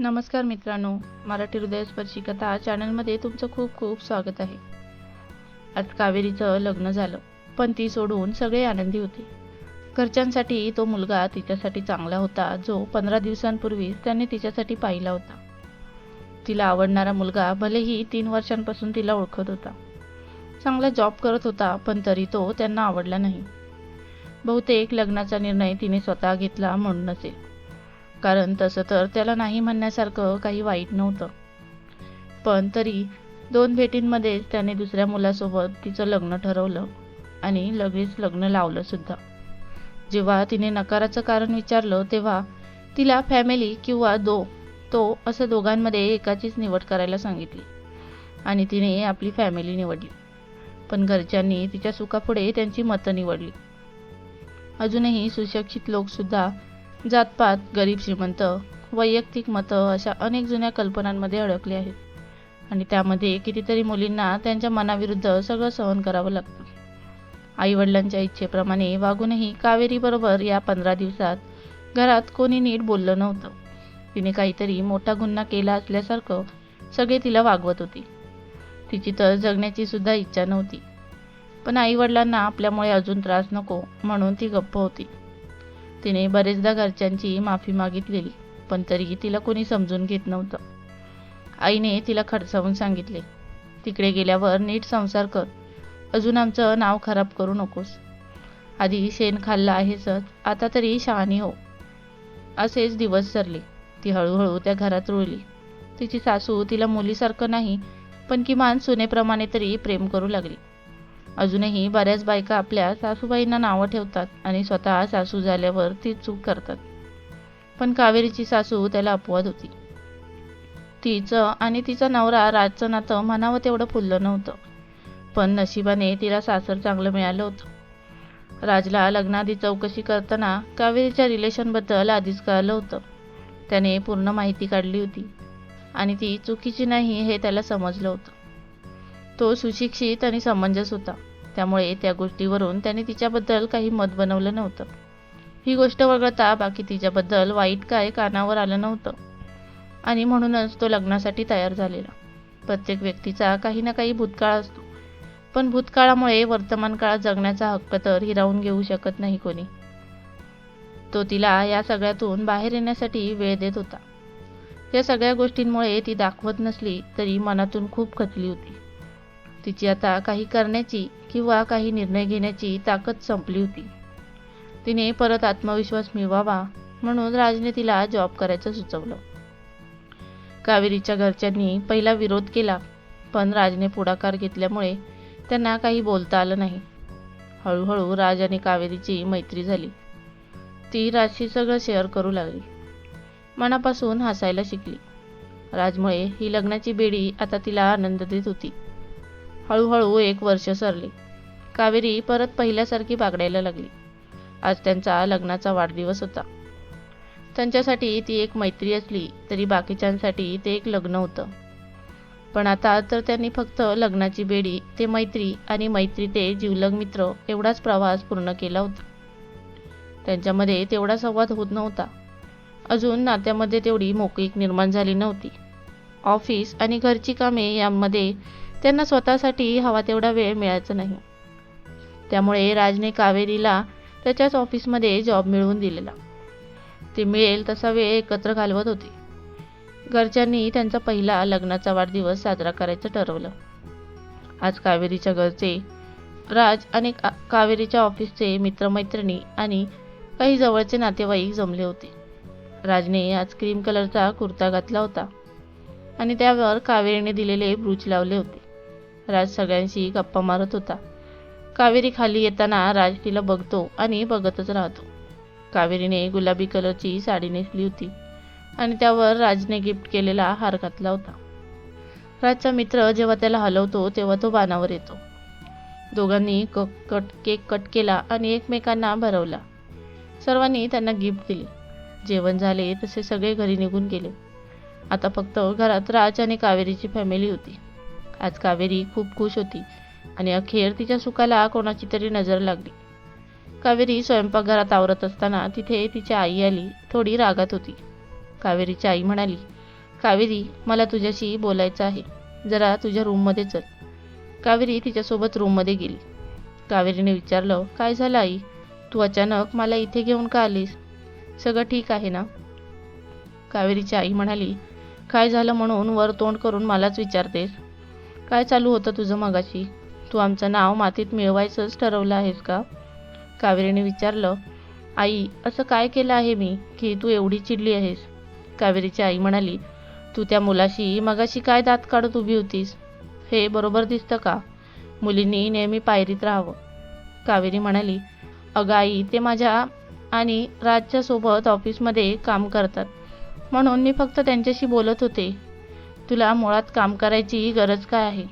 नमस्कार मित्रांनो मराठी हृदयस्पर्शी कथा चॅनलमध्ये तुमचं खूप खूप स्वागत आहे. आज कावेरीचं लग्न झालं पण ती सोडून सगळे आनंदी होते. घरच्यांसाठी तो मुलगा तिच्यासाठी चांगला होता जो पंधरा दिवसांपूर्वी त्यांनी तिच्यासाठी पाहिला होता. तिला आवडणारा मुलगा भलेही तीन वर्षांपासून तिला ओळखत होता. चांगला जॉब करत होता पण तरी तो त्यांना आवडला नाही. बहुतेक लग्नाचा निर्णय तिने स्वतः घेतला म्हणून असेल कारण तसं तर त्याला नाही म्हणण्यासारखं काही वाईट नव्हतं. पण तरी दोन भेटींमध्ये त्याने दुसऱ्या मुलासोबत तिचं लग्न ठरवलं आणि लगेच लग्न लावलं सुद्धा. जेव्हा तिने नकाराचं कारण विचारलं तेव्हा तिला फॅमिली किंवा दो तो असं दोघांमध्ये एकाचीच निवड करायला सांगितली आणि तिने आपली फॅमिली निवडली. पण घरच्यांनी तिच्या सुखापुढे त्यांची मतं निवडली. अजूनही सुशिक्षित लोकसुद्धा जातपात गरीब श्रीमंत वैयक्तिक मतं अशा अनेक जुन्या कल्पनांमध्ये अडकले आहेत. आणि त्यामध्ये कितीतरी मुलींना त्यांच्या मनाविरुद्ध सगळं सहन करावं लागतं. आईवडिलांच्या इच्छेप्रमाणे वागूनही कावेरीबरोबर या पंधरा दिवसात घरात कोणी नीट बोललं नव्हतं. तिने काहीतरी मोठा गुन्हा केला असल्यासारखं सगळे तिला वागवत होते. तिची तर जगण्याची सुद्धा इच्छा नव्हती. पण आईवडिलांना आपल्यामुळे अजून त्रास नको म्हणून ती गप्प होती. तिने बरेचदा घरच्यांची माफी मागितलेली पण तरीही तिला कोणी समजून घेत नव्हतं. आईने तिला खडसावून सांगितले तिकडे गेल्यावर नीट संसार कर. अजून आमचं नाव खराब करू नकोस. आधी शेण खाल्लं आहेसच आता तरी शहाणी हो. असेच दिवस सरले. ती हळूहळू त्या घरात रुळली. तिची सासू तिला मुलीसारखं नाही पण किमान सुनेप्रमाणे तरी प्रेम करू लागली. अजूनही बऱ्याच बायका आपल्या सासूबाईंना नावं ठेवतात आणि स्वतः सासू झाल्यावर ती चूक करतात. पण कावेरीची सासू त्याला अपवाद होती. तिचं आणि तिचा नवरा राजचं नातं म्हणावं तेवढं फुललं नव्हतं. पण नशिबाने तिला सासर चांगलं मिळालं होतं. राजला लग्नाआधी चौकशी करताना कावेरीच्या रिलेशनबद्दल आधीच कळलं होतं. त्याने पूर्ण माहिती काढली होती. आणि ती चुकीची नाही हे त्याला समजलं होतं. तो सुशिक्षित आणि समंजस होता. त्यामुळे त्या गोष्टीवरून त्याने तिच्याबद्दल काही मत बनवलं नव्हतं. ही गोष्ट वगळता बाकी तिच्याबद्दल वाईट काय कानावर आलं नव्हतं. आणि म्हणूनच तो लग्नासाठी तयार झालेला. प्रत्येक व्यक्तीचा काही ना काही भूतकाळ असतो. पण भूतकाळामुळे वर्तमान काळात जगण्याचा हक्क तर हिरावून घेऊ शकत नाही कोणी. तो तिला या सगळ्यातून बाहेर येण्यासाठी वेळ देत होता. या सगळ्या गोष्टींमुळे ती दाखवत नसली तरी मनातून खूप खचली होती. तिची आता काही करण्याची किंवा काही निर्णय घेण्याची ताकद संपली होती. तिने परत आत्मविश्वास मिळवावा म्हणून राजने तिला जॉब करायचं सुचवलं. कावेरीच्या घरच्यांनी पहिला विरोध केला पण राजने पुढाकार घेतल्यामुळे त्यांना काही बोलता आलं नाही. हळूहळू राज आणि कावेरीची मैत्री झाली. ती राजशी सगळं शेअर करू लागली. मनापासून हसायला शिकली. राजमुळे ही लग्नाची बेडी आता तिला आनंद देत होती. हळूहळू एक वर्ष सरले. कावेरी परत पहिल्यासारखी बागडायला लागली. आज त्यांचा लग्नाचा वाढदिवस होता. त्यांच्यासाठी ती एक मैत्री असली तरी बाकीच्यांसाठी ते एक लग्न होतं. पण आता तर त्यांनी फक्त लग्नाची बेडी ते मैत्री आणि मैत्री ते जीवलग मित्र एवढाच प्रवास पूर्ण केला होता. त्यांच्यामध्ये तेवढा संवाद होत नव्हता. अजून नात्यामध्ये तेवढी मोकळीक निर्माण झाली नव्हती. ऑफिस आणि घरची कामे यामध्ये त्यांना स्वतःसाठी हवा तेवढा वेळ मिळायचा नाही. त्यामुळे राजने कावेरीला त्याच्याच ऑफिसमध्ये जॉब मिळवून दिलेला. ते मिळेल तसा वेळ एकत्र घालवत होते. घरच्यांनी त्यांचा पहिला लग्नाचा वाढदिवस साजरा करायचं ठरवलं. आज कावेरीच्या घरचे राज आणि का कावेरीच्या ऑफिसचे मित्रमैत्रिणी आणि काही जवळचे नातेवाईक जमले होते. राजने आज क्रीम कलरचा कुर्ता घातला होता आणि त्यावर कावेरीने दिलेले ब्रूच लावले होते. राज सगळ्यांशी गप्पा मारत होता. कावेरी खाली येताना राज तिला बघतो आणि बघतच राहतो. कावेरीने गुलाबी कलरची साडी नेसली होती आणि त्यावर राजने गिफ्ट केलेला हार घातला होता. राजचा मित्र जेव्हा त्याला हलवतो तेव्हा तो बाणावर येतो. दोघांनी क कट केक कट केला आणि एकमेकांना भरवला. सर्वांनी त्यांना गिफ्ट दिली. जेवण झाले तसे सगळे घरी निघून गेले. आता फक्त घरात राज आणि कावेरीची फॅमिली होती. आज कावेरी खूप खुश होती आणि अखेर तिच्या सुखाला कोणाची तरी नजर लागली. कावेरी स्वयंपाकघरात आवरत असताना तिथे तिची आई आली थोडी रागात होती. कावेरीची आई म्हणाली कावेरी मला तुझ्याशी बोलायचं आहे. जरा तुझ्या रूममध्ये चल. कावेरी तिच्यासोबत रूममध्ये गेली. कावेरीने विचारलं काय झालं आई? तू अचानक मला इथे घेऊन का आलीस? सगळं ठीक आहे ना? कावेरीची आई म्हणाली काय झालं म्हणून वर तोंड करून मलाच विचारतेस? काय चालू होतं तुझं मगाशी? तू आमचं नाव मातीत मिळवायचंच ठरवलं आहेस का? कावेरीने विचारलं आई असं काय केलं आहे मी की तू एवढी चिडली आहेस? कावेरीची आई म्हणाली तू त्या मुलाशी मगाशी काय दात काढत उभी होतीस? हे बरोबर दिसतं का? मुलींनी नेहमी पायरीत राहावं. कावेरी म्हणाली अगं आई ते माझ्या आणि राजच्या सोबत ऑफिसमध्ये काम करतात. म्हणून मी फक्त त्यांच्याशी बोलत होते. तुला मुळात काम करायची गरज काय आहे?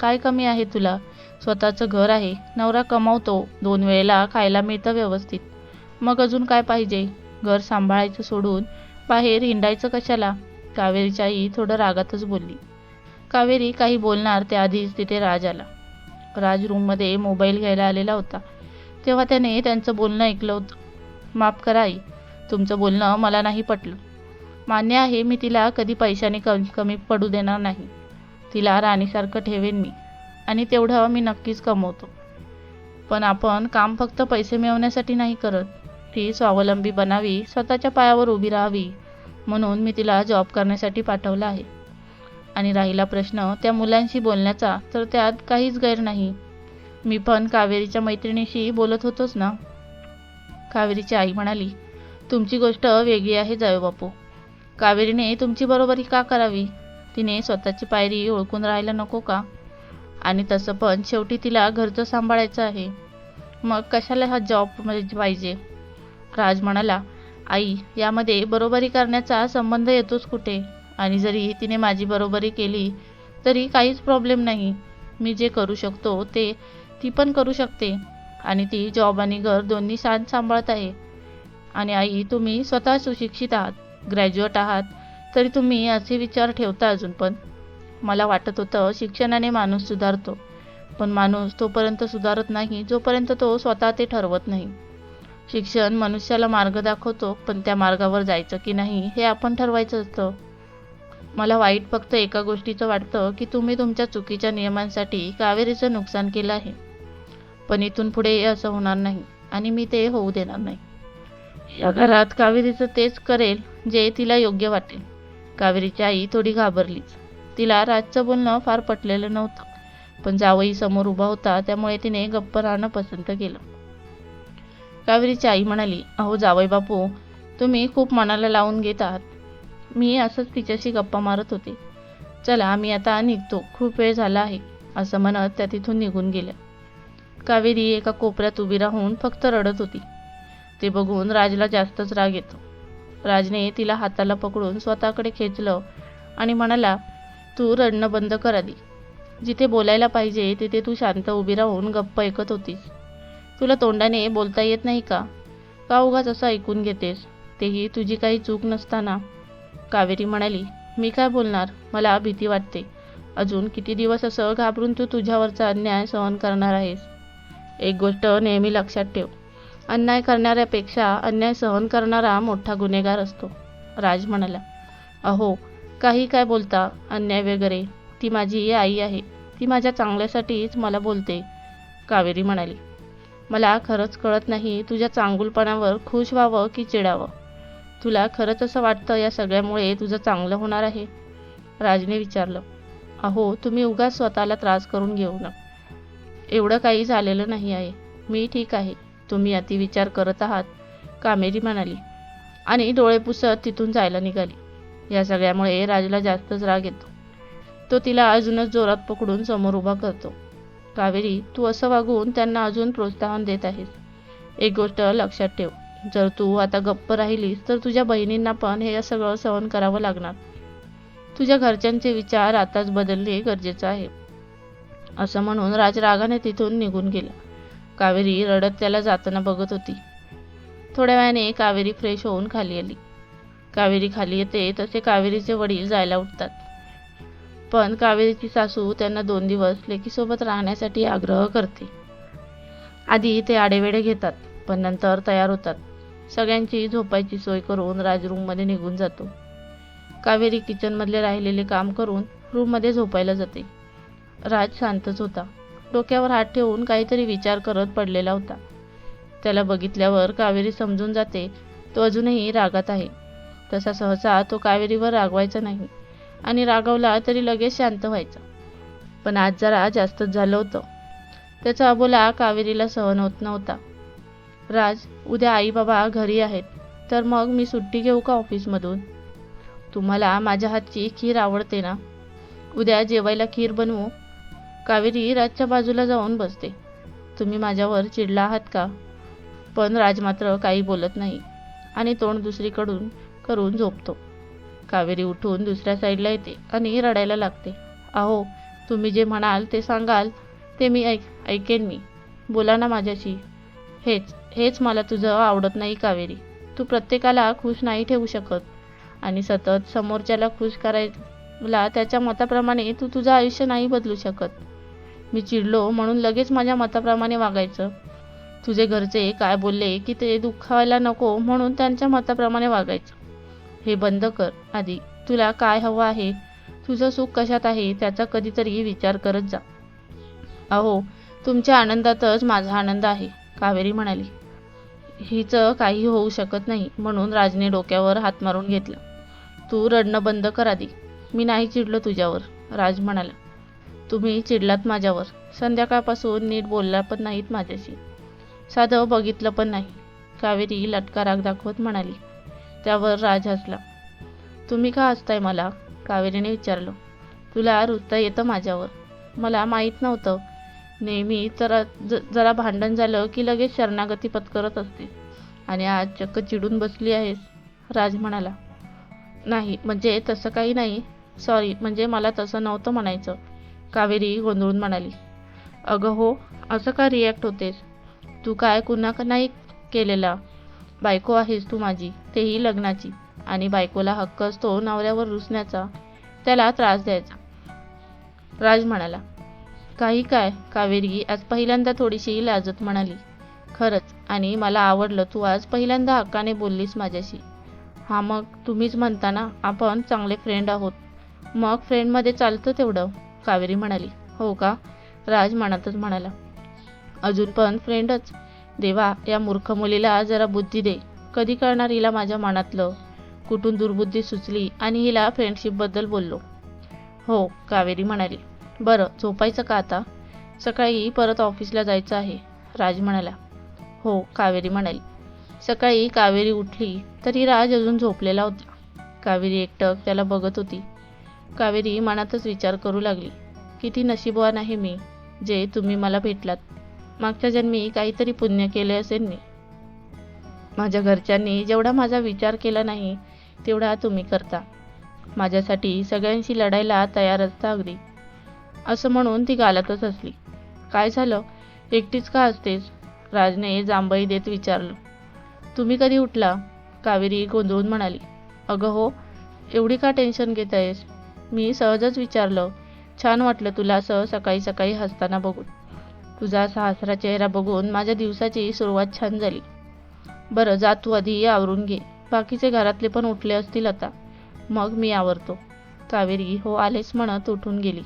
काय कमी आहे तुला? स्वतःचं घर आहे. नवरा कमावतो. दोन वेळेला खायला मिळतं व्यवस्थित. मग अजून काय पाहिजे? घर सांभाळायचं सोडून बाहेर हिंडायचं कशाला? कावेरीची आई थोडं रागातच बोलली. कावेरी काही बोलणार त्याआधीच तिथे राज आला. राज रूममध्ये मोबाईल घ्यायला आलेला होता. तेव्हा त्याने त्यांचं बोलणं ऐकलं होतं. माफ करा आई. तुमचं बोलणं मला नाही पटलं. मान्य आहे मी तिला कधी पैशाने कम कमी पडू देणार नाही. तिला राणीसारखं ठेवेन मी. आणि तेवढं मी नक्कीच कमवतो. पण आपण काम फक्त पैसे मिळवण्यासाठी नाही करत. ती स्वावलंबी बनावी स्वतःच्या पायावर उभी राहावी म्हणून मी तिला जॉब करण्यासाठी पाठवलं आहे. आणि राहिला प्रश्न त्या मुलांशी बोलण्याचा तर त्यात काहीच गैर नाही. मी पण कावेरीच्या मैत्रिणीशी बोलत होतोच ना. कावेरीची आई म्हणाली तुमची गोष्ट वेगळी आहे जायो बापू कावेरीने तुमची बरोबरी का करावी? तिने स्वतःची पायरी ओळखून राहायला नको का? आणि तसं पण शेवटी तिला घरचं सांभाळायचं आहे. मग कशाला हा जॉब म्हणजे पाहिजे? राज म्हणाला आई यामध्ये बरोबरी करण्याचा संबंध येतोच कुठे? आणि जरी तिने माझी बरोबरी केली तरी काहीच प्रॉब्लेम नाही. मी जे करू शकतो ते ती पण करू शकते. आणि ती जॉब आणि घर दोन्ही शांत सांभाळत आहे. आणि आई तुम्ही स्वतः सुशिक्षित आहात. ग्रॅज्युएट आहात तरी तुम्ही असे विचार ठेवता अजून पण. मला वाटत होतं शिक्षणाने माणूस सुधारतो पण माणूस तोपर्यंत सुधारत नाही जोपर्यंत तो स्वतः ते ठरवत नाही. शिक्षण मनुष्याला मार्ग दाखवतो पण त्या मार्गावर जायचं की नाही हे आपण ठरवायचं असतं. मला वाईट फक्त एका गोष्टीचं वाटतं की तुम्ही तुमच्या चुकीच्या नियमांसाठी कावेरीचं नुकसान केलं आहे. पण इथून पुढे असं होणार नाही आणि मी ते होऊ देणार नाही. या घरात कावेरीचं तेच करेल जे तिला योग्य वाटेल. कावेरीची आई थोडी घाबरलीच. तिला राजचं बोलणं फार पटलेलं नव्हतं. पण जावई समोर उभा होता त्यामुळे तिने गप्प राहणं पसंत केलं. कावेरीची आई म्हणाली अहो जावई बापू तुम्ही खूप मनाला लावून घेत आहात. मी असंच तिच्याशी गप्पा मारत होते. चला आम्ही आता निघतो. खूप वेळ झाला आहे असं म्हणत त्या तिथून निघून गेल्या. कावेरी एका कोपऱ्यात उभी राहून फक्त रडत होती. ते बघून राजला जास्तच राग येतो. राजने तिला हाताला पकडून स्वतःकडे खेचलं आणि म्हणाला तू रडणं बंद कर आधी. जिथे बोलायला पाहिजे तिथे तू शांत उभी राहून गप्प ऐकत होतीस. तुला तोंडाने बोलता येत नाही का? का उगाच असं ऐकून घेतेस? तेही तुझी काही चूक नसताना. कावेरी म्हणाली मी काय बोलणार? मला भीती वाटते. अजून किती दिवस असं घाबरून तू तुझ्यावरचा अन्याय सहन करणार आहेस? एक गोष्ट नेहमी लक्षात ठेव. अन्याय करणाऱ्यापेक्षा अन्याय सहन करणारा मोठा गुन्हेगार असतो. राज म्हणाला अहो काही काय बोलता? अन्याय वगैरे. ती माझी आई आहे. ती माझ्या चांगल्यासाठीच मला बोलते. कावेरी म्हणाली मला खरंच कळत नाही तुझ्या चांगुलपणावर खुश व्हावं की चिडावं? तुला खरंच असं वाटतं या सगळ्यामुळे तुझं चांगलं होणार आहे? राजने विचारलं अहो तुम्ही उगाच स्वतःला त्रास करून घेऊ ना एवढं काही झालेलं नाही आहे. मी ठीक आहे. तुम्ही अतिविचार करत आहात कामेरी म्हणाली. आणि डोळे पुसत तिथून जायला निघाली. या सगळ्यामुळे राजला जास्तच राग येतो. तो तिला अजूनच जोरात पकडून समोर उभा करतो. कावेरी तू असं वागून त्यांना अजून प्रोत्साहन देत आहेस. एक गोष्ट लक्षात ठेव. जर तू आता गप्प राहिलीस तर तुझ्या बहिणींना पण हे सगळं सहन करावं लागणार. तुझ्या घरच्यांचे विचार आताच बदलणे गरजेचं आहे. असं म्हणून राज रागाने तिथून निघून गेला. कावेरी रडत त्याला जाताना बघत होती. थोड्या वेळाने कावेरी फ्रेश होऊन खाली आली. कावेरी खाली येते तसे कावेरीचे वडील जायला उठतात. पण कावेरीची सासू त्यांना दोन दिवस लेकीसोबत राहण्यासाठी आग्रह करते. आधी ते आडेवेडे घेतात पण नंतर तयार होतात. सगळ्यांची झोपायची सोय करून राज रूममध्ये निघून जातो. कावेरी किचनमधले राहिलेले काम करून रूममध्ये झोपायला जाते. राज शांतच होता. डोक्यावर हात ठेवून काहीतरी विचार करत पडलेला होता. त्याला बघितल्यावर कावेरी समजून जाते तो अजूनही रागात आहे. तसा सहसा तो कावेरीवर रागवायचा नाही आणि रागवला तरी लगेच शांत व्हायचा. पण आज जरा जास्तच झालं होतं. त्याचा अबोला कावेरीला सहन होत नव्हता. राज उद्या आई बाबा घरी आहेत तर मग मी सुट्टी घेऊ का ऑफिसमधून? तुम्हाला माझ्या हातची खीर आवडते ना? उद्या जेवायला खीर बनवू? कावेरी राजच्या बाजूला जाऊन बसते. तुम्ही माझ्यावर चिडला आहात का? पण राज मात्र काही बोलत नाही आणि तोंड दुसरीकडून करून झोपतो. कावेरी उठून दुसऱ्या साईडला येते आणि रडायला लागते. अहो तुम्ही जे म्हणाल ते सांगाल ते मी ऐक ऐकेन मी. बोला ना माझ्याशी. हेच हेच मला तुझं आवडत नाही कावेरी. तू प्रत्येकाला खुश नाही ठेवू शकत आणि सतत समोरच्याला खुश करायला त्याच्या मताप्रमाणे तू तुझं आयुष्य नाही बदलू शकत. मी चिडलो म्हणून लगेच माझ्या मताप्रमाणे वागायचं. तुझे घरचे काय बोलले की ते दुखावायला नको म्हणून त्यांच्या मताप्रमाणे वागायचं. हे बंद कर आधी. तुला काय हवं आहे? तुझं सुख कशात आहे त्याचा कधीतरी विचार करत जा. अहो तुमच्या आनंदातच माझा आनंद आहे कावेरी म्हणाली. हिचं काही होऊ शकत नाही म्हणून राजने डोक्यावर हात मारून घेतला. तू रडणं बंद कर आधी. मी नाही चिडलो तुझ्यावर राज म्हणाला. तुम्ही चिडलात माझ्यावर. संध्याकाळपासून नीट बोलला पण नाहीत माझ्याशी. साधं बघितलं पण नाही. कावेरी लटका राग दाखवत म्हणाली. त्यावर राज हसला. तुम्ही का हसताय मला? कावेरीने विचारलं. तुला रुजता येतं माझ्यावर. मला माहीत नव्हतं. नेहमी जरा ज जरा भांडण झालं की लगेच शरणागती पत्करत असते. आणि आज चक्क चिडून बसली आहेस. राज म्हणाला. नाही म्हणजे तसं काही नाही. सॉरी म्हणजे मला तसं नव्हतं म्हणायचं. कावेरी गोंधळून म्हणाली अगं हो असं का रिॲक्ट होतेस? तू काय कुणा नाही केलेला? बायको आहेस तू माझी तेही लग्नाची. आणि बायकोला हक्क असतो नवऱ्यावर रुसण्याचा. त्याला त्रास द्यायचा. राज म्हणाला काही काय कावेरी आज पहिल्यांदा थोडीशी लाजत म्हणाली. खरंच आणि मला आवडलं तू आज पहिल्यांदा हक्काने बोललीस माझ्याशी. हा मग तुम्हीच म्हणता ना आपण चांगले फ्रेंड आहोत. मग फ्रेंडमध्ये चालतं तेवढं. कावेरी म्हणाली. हो का? राज मनातच म्हणाला. अजून पण फ्रेंडच देवा या मूर्ख मुलीला जरा बुद्धी दे. कधी कळणार हिला माझ्या मनातलं? कुठून दुर्बुद्धी सुचली आणि हिला फ्रेंडशिपबद्दल बोललो? हो कावेरी म्हणाली. बरं झोपायचं का आता? सकाळी परत ऑफिसला जायचं आहे. राज म्हणाला. हो कावेरी म्हणाली. सकाळी कावेरी उठली तरी राज अजून झोपलेला होता. कावेरी एकटक त्याला बघत होती. कावेरी मनातच विचार करू लागली. किती नशीबवान आहे मी जे तुम्ही मला भेटलात. मागच्या जन्मी काहीतरी पुण्य केले असेल मी. माझ्या घरच्यांनी जेवढा माझा विचार केला नाही तेवढा तुम्ही करता. माझ्यासाठी सगळ्यांशी लढायला तयार असता अगदी. असं म्हणून ती गालातच असली. काय झालं? एकटीच का असतेस? राजने जांभई देत विचारलं. तुम्ही कधी उठला? कावेरी गोंधळून म्हणाली. अगं हो एवढी का टेन्शन घेत आहेस मी सहजच विचारलं. छान वाटलं तुला असं सकाळी सकाळी हसताना बघून. तुझा सासरा चेहरा बघून माझ्या दिवसाची सुरुवात छान झाली. बरं जा तू आधी आवरून घे. बाकीचे घरातले पण उठले असतील आता. मग मी आवरतो. कावेरी हो आलेच म्हणत उठून गेली.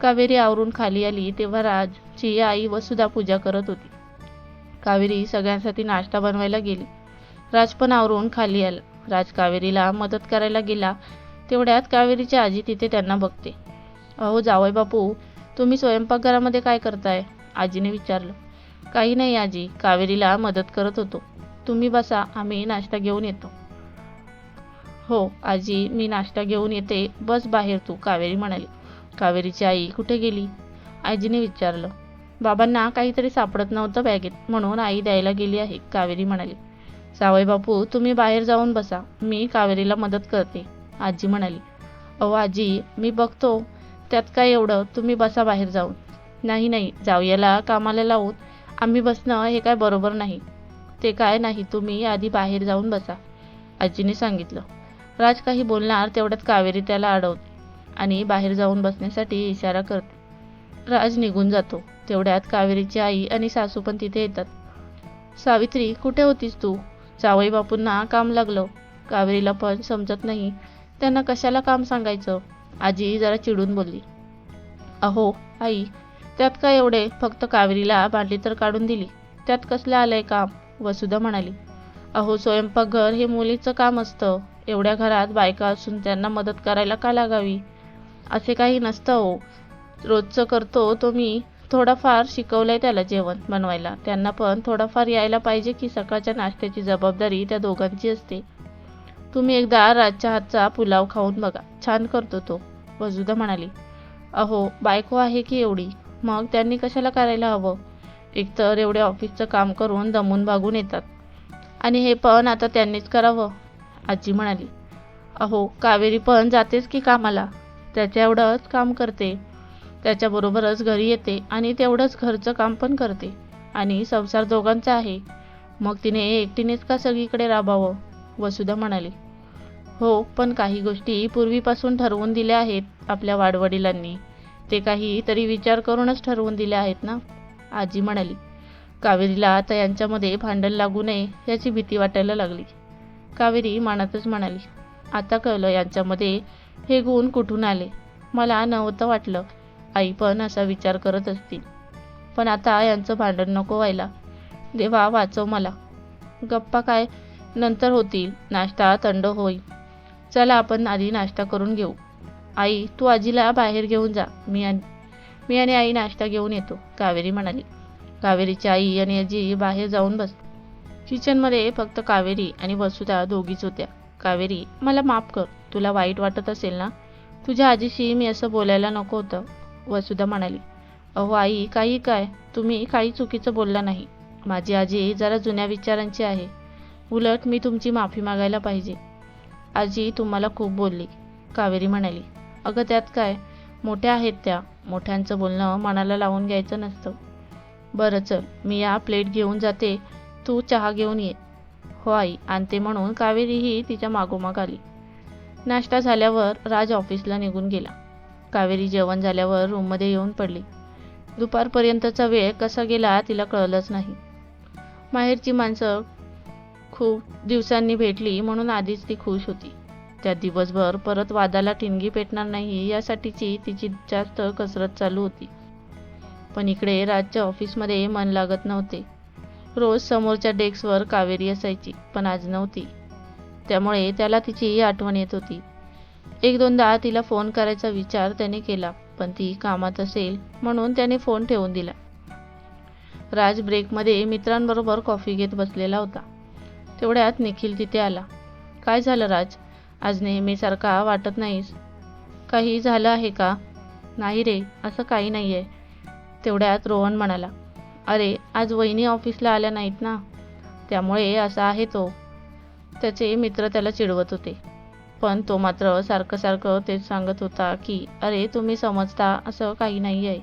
कावेरी आवरून खाली आली तेव्हा राजची आई वसुधा पूजा करत होती. कावेरी सगळ्यांसाठी नाश्ता बनवायला गेली. राज पण आवरून खाली आला. राज कावेरीला मदत करायला गेला. तेवढ्यात कावेरीची आजी तिथे त्यांना बघते. अहो जावय बापू तुम्ही स्वयंपाकघरामध्ये काय करताय? आजीने विचारलं. काही नाही आजी कावेरीला मदत करत होतो. तुम्ही बसा आम्ही नाश्ता घेऊन येतो. हो आजी मी नाश्ता घेऊन येते. बस बाहेर तू कावेरी म्हणाली. कावेरीची आई कुठे गेली? आजीने विचारलं. बाबांना काहीतरी सापडत नव्हतं बॅगेत म्हणून आई द्यायला गेली आहे कावेरी म्हणाली. सावय बापू तुम्ही बाहेर जाऊन बसा. मी कावेरीला मदत करते. आजी म्हणाली अहो आजी मी बघतो. त्यात काय एवढं? तुम्ही बसा बाहेर जाऊन. नाही नाही. जावयाला कामाला लावून. आम्ही बसणं हे काय बरोबर नाही. ते काय नाही तुम्ही आधी बाहेर जाऊन बसा. आजीने सांगितलं. राज काही बोलणार तेवढ्यात कावेरी त्याला अडवते आणि बाहेर जाऊन बसण्यासाठी इशारा करते. राज निघून जातो. तेवढ्यात कावेरीची आई आणि सासू पण तिथे येतात. सावित्री कुठे होतीस तू? जावई बापूंना काम लागलं. कावेरीला पण समजत नाही. त्यांना कशाला काम सांगायचं? आजी जरा चिडून बोलली. अहो आई त्यात काय एवढे? फक्त कावेरीला भांडी तर काढून दिली. त्यात कसलं आलंय काम? वसुधा म्हणाली. अहो स्वयंपाकघर हे मुलीचं काम असतं. एवढ्या घरात बायका असून त्यांना मदत करायला का लागावी? असे काही नसतं हो. रोजचं करतो तो मी. थोडाफार शिकवलंय त्याला जेवण बनवायला. त्यांना पण थोडाफार यायला पाहिजे की सकाळच्या नाश्त्याची जबाबदारी त्या दोघांची असते. तुम्ही एकदा राजच्या हातचा पुलाव खाऊन बघा. छान करतो तो वजुदा म्हणाली. अहो बायको आहे की एवढी? मग त्यांनी कशाला करायला हवं? एकतर एवढे ऑफिसचं काम करून दमून भागून येतात. आणि हे पण आता त्यांनीच करावं आजी म्हणाली. अहो कावेरी पण जातेच की कामाला. त्याच्या एवढंच काम करते. त्याच्याबरोबरच घरी येते आणि तेवढंच घरचं काम पण करते. आणि संसार दोघांचा आहे. मग तिने एकटीनेच का सगळीकडे राबावं? वसुधा म्हणाली हो पण काही गोष्टी पूर्वीपासून ठरवून दिल्या आहेत आपल्या वाडवडिलांनी. ते काही तरी विचार करूनच ठरवून दिले आहेत ना? आजी म्हणाली कावेरीला आता यांच्यामध्ये भांडण लागू नये याची भीती वाटायला लागली. कावेरी मनातच म्हणाली आता कळलं यांच्यामध्ये हे गुण कुठून आले? मला नव्हतं वाटलं. आई पण असा विचार करत असतील. पण आता यांचं भांडण नको व्हायला. देवा वाचव मला. गप्पा काय नंतर होतील नाश्ता थंड होईल चला आपण आधी नाश्ता करून घेऊ. आई तू आजीला बाहेर घेऊन जा. मी आणि मी आणि आई नाश्ता घेऊन येतो कावेरी म्हणाली. कावेरीची आई आणि आजी बाहेर जाऊन बस. किचनमध्ये फक्त कावेरी आणि वसुधा दोघीच होत्या. कावेरी मला माफ कर तुला वाईट वाटत असेल ना? तुझ्या आजीशी मी असं बोलायला नको होतं वसुधा म्हणाली. अहो आई काही काय? तुम्ही काही चुकीचं बोलला नाही. माझी आजी जरा जुन्या विचारांची आहे. उलट मी तुमची माफी मागायला पाहिजे. आजी तुम्हाला खूप बोलली. कावेरी म्हणाली अगं त्यात काय? मोठ्या आहेत त्या. मोठ्यांचं बोलणं मनाला लावून घ्यायचं नसतं. बरं चल. मी या प्लेट घेऊन जाते. तू चहा घेऊन ये. हो आई. आणते म्हणून कावेरीही तिच्या मागोमाग आली. नाश्ता झाल्यावर राज ऑफिसला निघून गेला. कावेरी जेवण झाल्यावर रूममध्ये येऊन पडली. दुपारपर्यंतचा वेळ कसा गेला तिला कळलंच नाही. माहेरची माणसं खूप दिवसांनी भेटली म्हणून आधीच ती खुश होती. त्या दिवसभर परत वादाला ठिणगी पेटणार नाही यासाठीची तिची जास्त कसरत चालू होती. पण इकडे राजच्या ऑफिसमध्ये मन लागत नव्हते. रोज समोरच्या डेस्कवर कावेरी असायची पण आज नव्हती. त्यामुळे त्याला तिची आठवण येत होती. एक दोनदा तिला फोन करायचा विचार त्याने केला पण ती कामात असेल म्हणून त्याने फोन ठेवून दिला. राज ब्रेकमध्ये मित्रांबरोबर कॉफी घेत बसलेला होता. तेवढ्यात निखिल तिथे आला. काय झालं राज? आज नेहमीसारखा वाटत नाहीस? काही झालं आहे का? नाही रे असं काही नाही आहे तेवढ्यात रोहन म्हणाला. अरे आज वहिनी ऑफिसला आल्या नाहीत ना? त्यामुळे असा आहे तो. त्याचे मित्र त्याला चिडवत होते. पण तो मात्र सारखं सारखं तेच सांगत होता की अरे तुम्ही समजता असं काही नाही आहे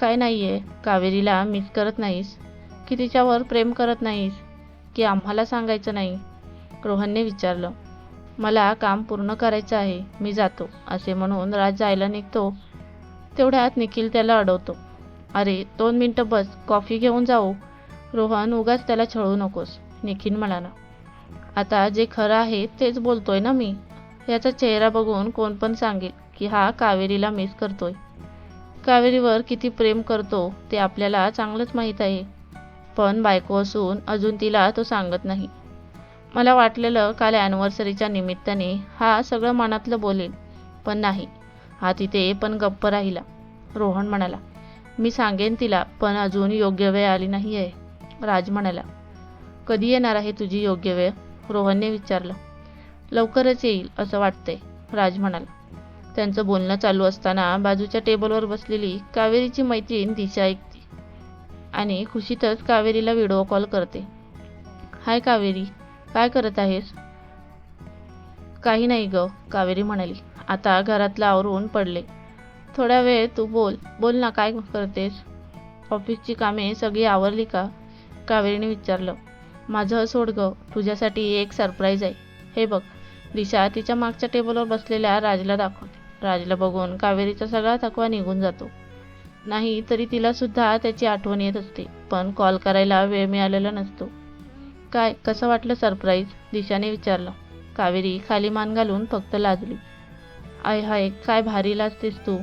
काय नाही आहे कावेरीला मिस करत नाहीस. की तिच्यावर प्रेम करत नाहीस? की आम्हाला सांगायचं नाही. रोहनने विचारलं मला काम पूर्ण करायचं आहे मी जातो असे म्हणून राज जायला निघतो. तेवढ्यात निखिल त्याला अडवतो अरे दोन मिनटं बस कॉफी घेऊन जाऊ. रोहन उगाच त्याला छळू नकोस निखिल म्हणाला. आता जे खरं आहे तेच बोलतोय ना मी? याचा चेहरा बघून कोण पण सांगेल की हा कावेरीला मिस करतोय. कावेरीवर किती प्रेम करतो ते आपल्याला चांगलंच माहीत आहे. पण बायको असून अजून तिला तो सांगत नाही. मला वाटलेलं काल ॲनिव्हर्सरीच्या निमित्ताने हा सगळं मनातलं बोलेल पण नाही. हा तिथे पण गप्प राहिला. रोहन म्हणाला मी सांगेन तिला पण अजून योग्य वेळ आली नाही आहे राज म्हणाला कधी येणार आहे तुझी योग्य वेळ? रोहनने विचारलं. लवकरच येईल असं वाटतंय. राज म्हणाला त्यांचं बोलणं चालू असताना बाजूच्या टेबलवर बसलेली कावेरीची मैत्रीण दिशा ऐकते आणि खुशीतच कावेरीला व्हिडिओ कॉल करते. हाय कावेरी काय करत आहेस? काही नाही ग कावेरी म्हणाली. आता घरातलं आवरून पडले. थोड्या वेळ तू बोल. बोल ना काय करतेस? ऑफिसची कामे सगळी आवरली का? कावेरीने विचारलं. माझं सोड ग तुझ्यासाठी एक सरप्राईज आहे. हे बघ दिशा तिच्या मागच्या टेबलवर बसलेल्या राजला दाखवते. राजला बघून कावेरीचा सगळा थकवा निघून जातो. नाही तरी तिला सुद्धा त्याची आठवण येत असते. पण कॉल करायला वेळ मिळालेला नसतो. काय कसं वाटलं सरप्राईज? दिशाने विचारलं. कावेरी खाली मान घालून फक्त लाजली. आय हाय काय भारी लाजतेस तू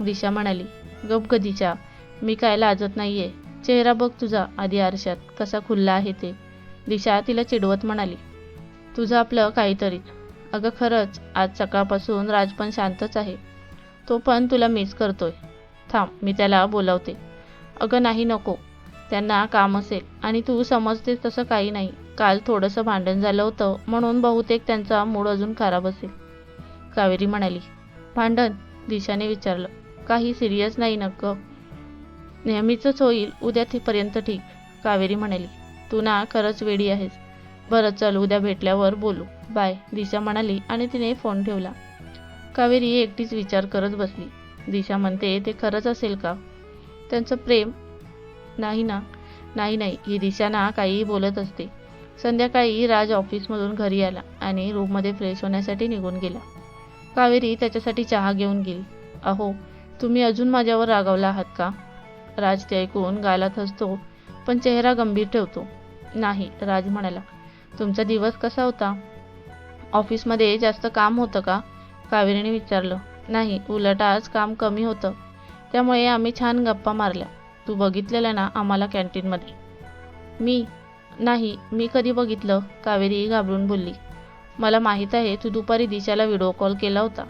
दिशा म्हणाली. गप गदीच्या मी काय लाजत नाहीये. चेहरा बघ तुझा आधी आरशात कसा खुल्ला आहे ते. दिशा तिला चिडवत म्हणाली. तुझं आपलं काहीतरीच. अगं खरंच आज सकाळपासून राज पण शांतच आहे. तो पण तुला मिस करतोय. थांब मी त्याला बोलावते. अगं नाही नको. त्यांना काम असेल आणि तू समजतेस तसं काही नाही. काल थोडंसं भांडण झालं होतं म्हणून बहुतेक त्यांचा मूड अजून खराब असेल. कावेरी म्हणाली भांडण? दिशाने विचारलं. काही सिरियस नाही नक्क नेहमीचंच होईल उद्या तिपर्यंत ठीक. कावेरी म्हणाली तू ना खरंच वेडी आहेस. बरं चल उद्या भेटल्यावर बोलू. बाय दिशा म्हणाली आणि तिने फोन ठेवला. कावेरी एकटीच विचार करत बसली. दिशा म्हणते ते खरंच असेल का? त्यांचं प्रेम. नाही ना. नाही नाही. ही दिशा ना काहीही बोलत असते. संध्याकाळी राज ऑफिसमधून घरी आला आणि रूममध्ये फ्रेश होण्यासाठी निघून गेला. कावेरी त्याच्यासाठी चहा घेऊन गेली. अहो तुम्ही अजून माझ्यावर रागावला आहात का? राज ते ऐकून गालात हसतो पण चेहरा गंभीर ठेवतो. नाही राज म्हणाला. तुमचा दिवस कसा होता? ऑफिसमध्ये जास्त काम होतं का? कावेरीने विचारलं. नाही उलट आज काम कमी होतं. त्यामुळे आम्ही छान गप्पा मारल्या. तू बघितलेलं ना आम्हाला कॅन्टीनमध्ये? मी? नाही मी कधी बघितलं? कावेरी घाबरून बोलली. मला माहीत आहे तू दुपारी दिशाला व्हिडिओ कॉल केला होता.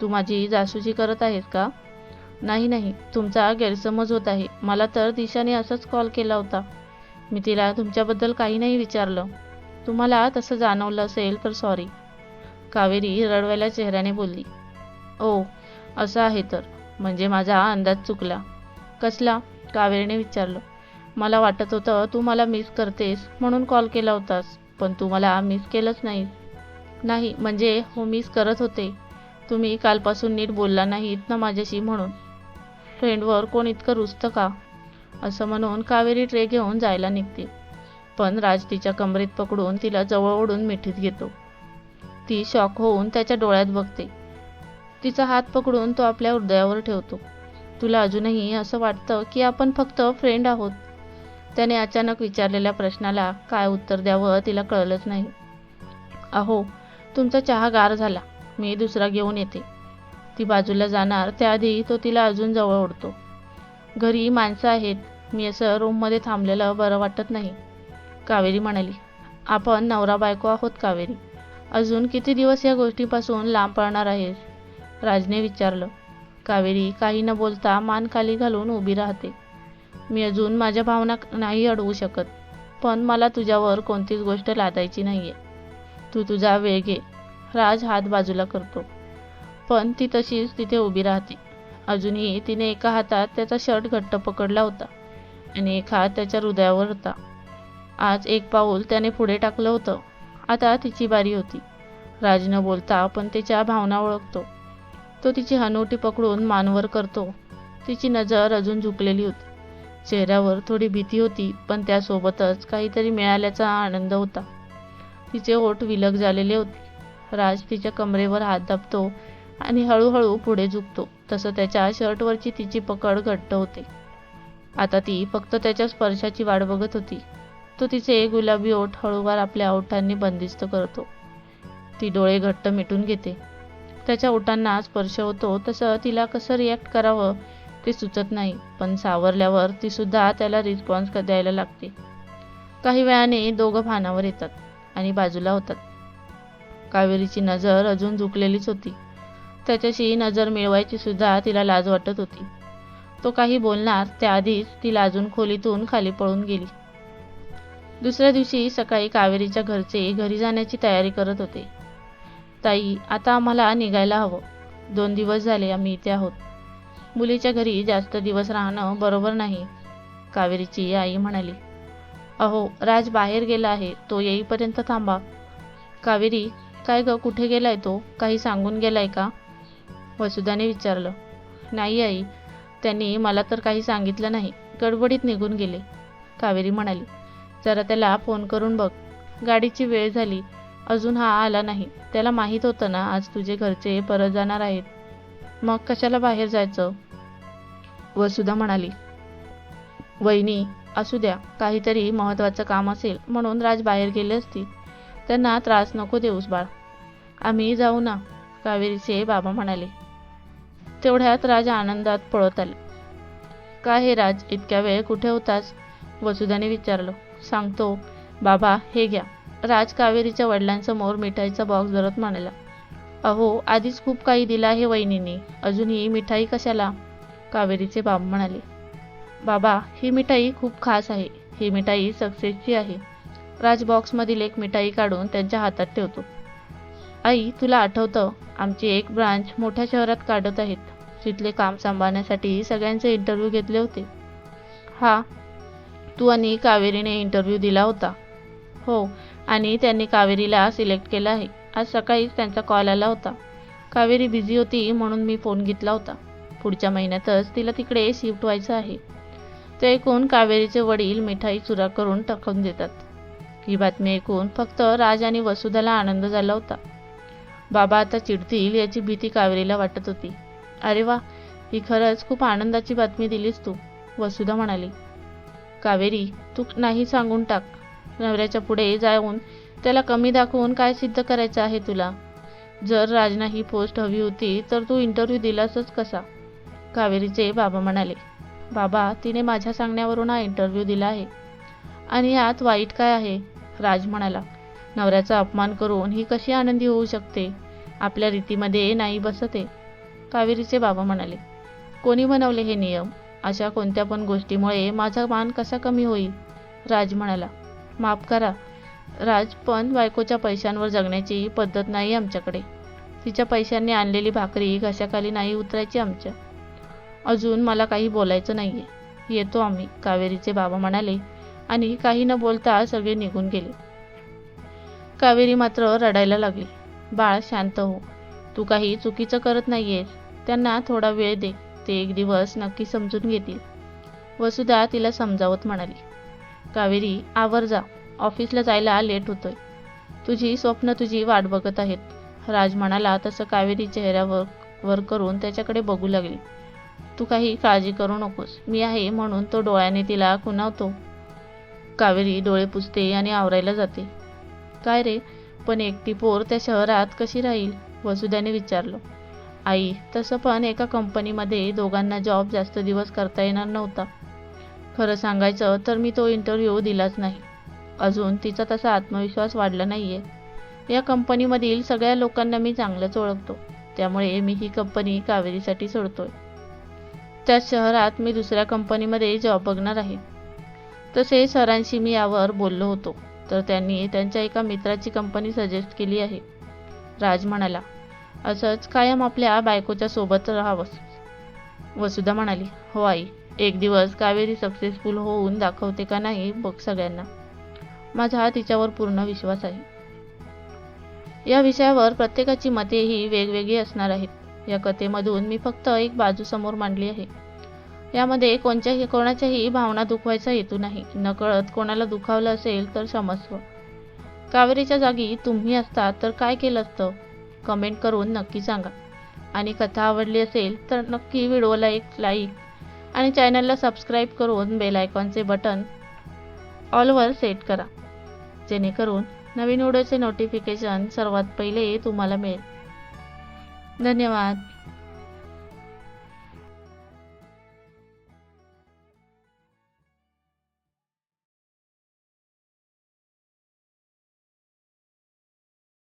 तू माझी जासूजी करत आहेस का? नाही नाही तुमचा गैरसमज होत आहे. मला तर दिशाने असंच कॉल केला होता. मी तिला तुमच्याबद्दल काही नाही विचारलं. तुम्हाला तसं जाणवलं असेल तर सॉरी कावेरी रडवायला चेहऱ्याने बोलली. ओ असं आहे तर. म्हणजे माझा अंदाज चुकला. कसला? कावेरीने विचारलं. मला वाटत होतं तू मला मिस करतेस म्हणून कॉल केला होतास पण तू मला मिस केलंच नाही नाही म्हणजे हो मिस करत होते. तुम्ही कालपासून नीट बोलला नाहीत ना माझ्याशी म्हणून. फ्रेंडवर कोण इतकं रुजतं का? असं म्हणून कावेरी ट्रे घेऊन जायला निघते. पण राज तिच्या कमरेत पकडून तिला जवळ ओढून मिठीत घेतो. ती शॉक होऊन त्याच्या डोळ्यात बघते. तिचा हात पकडून तो आपल्या हृदयावर ठेवतो. तुला अजूनही असं वाटतं की आपण फक्त फ्रेंड आहोत? त्याने अचानक विचारलेल्या प्रश्नाला काय उत्तर द्यावं तिला कळलंच नाही. अहो तुमचा चहा गार झाला. मी दुसरा घेऊन येते. ती बाजूला जाणार त्याआधी तो तिला अजून जवळ ओढतो. घरी माणसं आहेत. मी असं रूममध्ये थांबलेलं बरं वाटत नाही. कावेरी म्हणाली आपण नवरा बायको आहोत कावेरी. अजून किती दिवस या गोष्टीपासून लांब पडणार आहेस? राजने विचारलं. कावेरी काही न बोलता मान खाली घालून उभी राहते. मी अजून माझ्या भावना नाही अडवू शकत पण मला तुझ्यावर कोणतीच गोष्ट लादायची नाहीये. तू तुझा वेळ घे. राज हात बाजूला करतो. पण ती तशीच तिथे उभी राहते. अजूनही तिने एका हातात त्याचा शर्ट घट्ट पकडला होता आणि एक हात त्याच्या हृदयावर होता. आज एक पाऊल त्याने पुढे टाकलं होतं. आता तिची बारी होती. राज न बोलता पण त्याच्या भावना ओळखतो. तो तिची हनुवटी पकडून मानवर करतो. तिची नजर अजून झुकलेली होती. चेहऱ्यावर थोडी भीती होती पण त्यासोबतच काहीतरी मिळाल्याचा आनंद होता. तिचे ओठ विलग झालेले होते. राज तिच्या कमरेवर हात दाबतो आणि हळूहळू पुढे झुकतो. तसं त्याच्या शर्टवरची तिची पकड घट्ट होते. आता ती फक्त त्याच्या स्पर्शाची वाट बघत होती. तो तिचे गुलाबी ओठ हळूवार आपल्या ओठांनी बंदिस्त करतो. ती डोळे घट्ट मिटून घेते. त्याच्या ओठांना स्पर्श होतो तसं तिला कसं रिॲक्ट करावं ते सुचत नाही पण सावरल्यावर ती सुद्धा त्याला रिस्पॉन्स द्यायला लागते. काही वेळाने दोघं भानावर येतात आणि बाजूला होतात. कावेरीची नजर अजून झुकलेलीच होती. त्याच्याशी नजर मिळवायची सुद्धा तिला लाज वाटत होती. तो काही बोलणार त्याआधीच ती लाजून खोलीतून खाली पळून गेली. दुसऱ्या दिवशी सकाळी कावेरीच्या घरचे घरी जाण्याची तयारी करत होते. ताई आता आम्हाला निघायला हवं. दोन दिवस झाले आम्ही इथे आहोत. मुलीच्या घरी जास्त दिवस राहणं बरोबर नाही कावेरीची आई म्हणाली. अहो राज बाहेर गेला आहे तो येईपर्यंत थांबा. कावेरी काय ग कुठे गेलाय तो? काही सांगून गेलाय का? वसुधाने विचारलं. नाही आई त्यांनी मला तर काही सांगितलं नाही. गडबडीत निघून गेले. कावेरी म्हणाली जरा त्याला फोन करून बघ. गाडीची वेळ झाली. अजून हा आला नाही. त्याला माहीत होतं ना आज तुझे घरचे परत जाणार आहेत. मग कशाला बाहेर जायचं? वसुधा म्हणाली. वहिनी असू द्या काहीतरी महत्त्वाचं काम असेल म्हणून राज बाहेर गेले असतील त्यांना त्रास नको देऊस बाळ. आम्ही जाऊ ना कावेरीचे बाबा म्हणाले. तेवढ्यात राज आनंदात पळत आले. का हे राज इतक्या वेळ कुठे होतास? वसुधाने विचारलं. सांगतो बाबा हे घ्या. राज कावेरीच्या वडिलांसमोर मिठाईचा बॉक्स धरत म्हणाला अहो आधीच खूप काही दिलं आहे वहिनीने. अजूनही मिठाई कशाला? कावेरीचे बाब म्हणाले बाबा ही मिठाई खूप खास आहे. ही मिठाई सक्सेसची आहे. राज बॉक्समधील एक मिठाई काढून त्यांच्या हातात ठेवतो. आई तुला आठवतं आमची एक ब्रांच मोठ्या शहरात काढत आहेत. तिथले काम सांभाळण्यासाठी सगळ्यांचे इंटरव्ह्यू घेतले होते. हा. तू आणि कावेरीने इंटरव्ह्यू दिला होता. हो. आणि त्यांनी कावेरीला सिलेक्ट केलं आहे. आज सकाळीच त्यांचा कॉल आला होता. कावेरी बिझी होती म्हणून मी फोन घेतला होता. पुढच्या महिन्यातच तिला तिकडे शिफ्ट व्हायचं आहे. ते ऐकून कावेरीचे वडील मिठाई चुरा करून टाकून देतात. ही बातमी ऐकून फक्त राज आणि वसुधाला आनंद झाला होता. बाबा आता चिडतील याची भीती कावेरीला वाटत होती. अरे वा ही खरंच खूप आनंदाची बातमी दिलीस तू वसुधा म्हणाली. कावेरी तू नाही सांगून टाक. नवऱ्याच्या पुढे जाऊन त्याला कमी दाखवून काय सिद्ध करायचं आहे तुला? जर राजना ही पोस्ट हवी होती तर तू इंटरव्ह्यू दिलासच कसा? कावेरीचे बाबा म्हणाले बाबा तिने माझ्या सांगण्यावरून हा इंटरव्ह्यू दिला आहे. आणि यात वाईट काय आहे? राज म्हणाला नवऱ्याचा अपमान करून ही कशी आनंदी होऊ शकते? आपल्या रीतीमध्ये नाही बसते. कावेरीचे बाबा म्हणाले कोणी बनवले हे नियम? अशा कोणत्या पण गोष्टीमुळे माझा मान कसा कमी होईल? राज म्हणाला माफ करा. राज पण बायकोच्या पैशांवर जगण्याची पद्धत नाही आमच्याकडे. तिच्या पैशांनी आणलेली भाकरी घशाखाली नाही उतरायची आमच्या. अजून मला काही बोलायचं नाही आहे येतो आम्ही कावेरीचे बाबा म्हणाले. आणि काही न बोलता सगळे निघून गेले. कावेरी मात्र रडायला लागली. बाळ शांत हो. तू काही चुकीचं करत नाहीयेस त्यांना थोडा वेळ दे. ते एक दिवस नक्की समजून घेतील. वसुधा तिला समजावत म्हणाली. कावेरी आवर जा. ऑफिसला जायला लेट होतोय. तुझी स्वप्न तुझी वाट बघत आहेत. राज म्हणाला तसं कावेरी चेहऱ्यावर वर करून त्याच्याकडे बघू लागली. तू काही काळजी करू नकोस. मी आहे म्हणून तो डोळ्याने तिला खुणावतो. कावेरी डोळे पुसते आणि आवरायला जाते. काय रे पण एकटी पोर त्या शहरात कशी राहील? वसुध्याने विचारलं. आई तसं पण एका कंपनीमध्ये दोघांना जॉब जास्त दिवस करता येणार नव्हता. खरं सांगायचं तर मी तो इंटरव्ह्यू दिलाच नाही. अजून तिचा तसा आत्मविश्वास वाढला नाहीये. या कंपनीमधील सगळ्या लोकांना मी चांगलंच ओळखतो. त्यामुळे मी ही कंपनी कावेरीसाठी सोडतोय. त्याच शहरात मी दुसऱ्या कंपनीमध्ये जॉब बघणार आहे. तसे सरांशी मी यावर बोललो होतो. तर त्यांनी त्यांच्या एका मित्राची कंपनी सजेस्ट केली आहे. राज म्हणाला असंच कायम आपल्या बायकोच्या सोबत राहावंस. वसुधा म्हणाली हो आई एक दिवस कावेरी सक्सेसफुल होऊन दाखवते का नाही बघ सगळ्यांना. माझा तिच्यावर पूर्ण विश्वास आहे. या विषयावर प्रत्येकाची मते ही वेगवेगळी असणार आहेत. या कथेमधून मी फक्त एक बाजू समोर मांडली आहे. यामध्ये कोणत्याही कोणाच्याही भावना दुखवायचा हेतू नाही. नकळत कोणाला दुखावलं असेल तर क्षमस्व. कावेरीच्या जागी तुम्ही असता तर काय केलं असतं? कमेंट करून नक्की सांगा. आणि कथा आवडली असेल तर नक्की व्हिडिओला एक लाईक आणि चॅनलला सबस्क्राईब करून बेल आयकॉनचे बटन ऑलवर सेट करा. जेणेकरून नवीन व्हिडिओचे नोटिफिकेशन सर्वात पहिले तुम्हाला मिळेल. धन्यवाद.